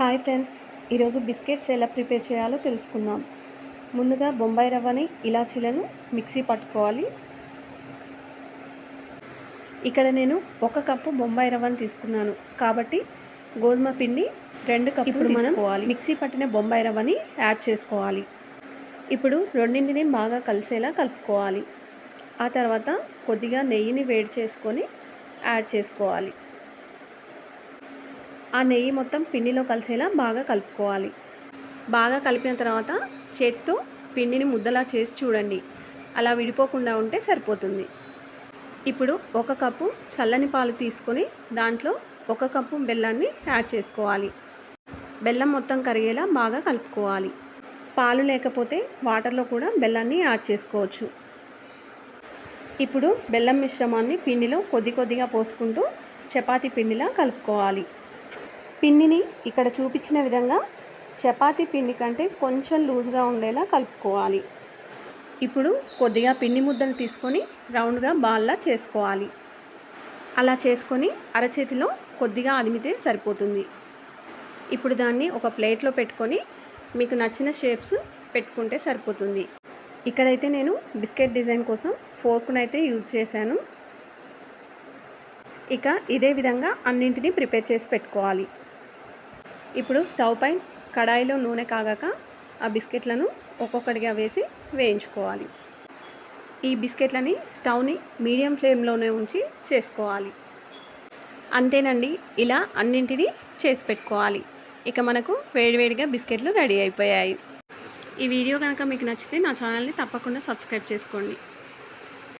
Hi friends. ఈరోజు biscuits ఎలా prepare చేయాలో తెలుసుకుందాం. ముందుగా బొంబాయి రవ్వని ఇలాచీలను మిక్సీ పట్టుకోవాలి. ఇక్కడ నేను ఒక కప్పు బొంబాయి రవ్వని తీసుకున్నాను. కాబట్టి గోధుమ పిండి రెండు కప్పులు మనం మిక్సీ పట్టిన బొంబాయి రవ్వని యాడ్ చేసుకోవాలి. ఇప్పుడు రెండింటిని బాగా కలిసేలా కలుపుకోవాలి. ఆ తర్వాత కొద్దిగా నెయ్యిని వేడి చేసుకొని యాడ్ చేసుకోవాలి. ఆ నెయ్యి మొత్తం పిండిలో కలిసేలా బాగా కలుపుకోవాలి. బాగా కలిపిన తర్వాత చేతితో పిండిని ముద్దలా చేసి చూడండి. అలా విడిపోకుండా ఉంటే సరిపోతుంది. ఇప్పుడు ఒక కప్పు చల్లని పాలు తీసుకొని దాంట్లో ఒక కప్పు బెల్లాన్ని యాడ్ చేసుకోవాలి. బెల్లం మొత్తం కరిగేలా బాగా కలుపుకోవాలి. పాలు లేకపోతే వాటర్లో కూడా బెల్లాన్ని యాడ్ చేసుకోవచ్చు. ఇప్పుడు బెల్లం మిశ్రమాన్ని పిండిలో కొద్ది కొద్దిగా పోసుకుంటూ చపాతీ పిండిలా కలుపుకోవాలి. పిండిని ఇక్కడ చూపించిన విధంగా చపాతీ పిండి కంటే కొంచెం లూజ్గా ఉండేలా కలుపుకోవాలి. ఇప్పుడు కొద్దిగా పిండి ముద్దను తీసుకొని రౌండ్గా బాల్లా చేసుకోవాలి. అలా చేసుకొని అరచేతిలో కొద్దిగా అదిమితే సరిపోతుంది. ఇప్పుడు దాన్ని ఒక ప్లేట్లో పెట్టుకొని మీకు నచ్చిన షేప్స్ పెట్టుకుంటే సరిపోతుంది. ఇక్కడైతే నేను బిస్కెట్ డిజైన్ కోసం ఫోర్క్నైతే యూజ్ చేశాను. ఇక ఇదే విధంగా అన్నింటినీ ప్రిపేర్ చేసి పెట్టుకోవాలి. ఇప్పుడు స్టవ్ పై కడాయిలో నూనె కాగాక ఆ బిస్కెట్లను ఒక్కొక్కటిగా వేసి వేయించుకోవాలి. ఈ బిస్కెట్లని స్టవ్ని మీడియం ఫ్లేమ్లోనే ఉంచి చేసుకోవాలి. అంతేనండి ఇలా అన్నింటినీ చేసి పెట్టుకోవాలి. ఇక మనకు వేడివేడిగా బిస్కెట్లు రెడీ అయిపోయాయి. ఈ వీడియో కనుక మీకు నచ్చితే నా ఛానల్ని తప్పకుండా సబ్స్క్రైబ్ చేసుకోండి.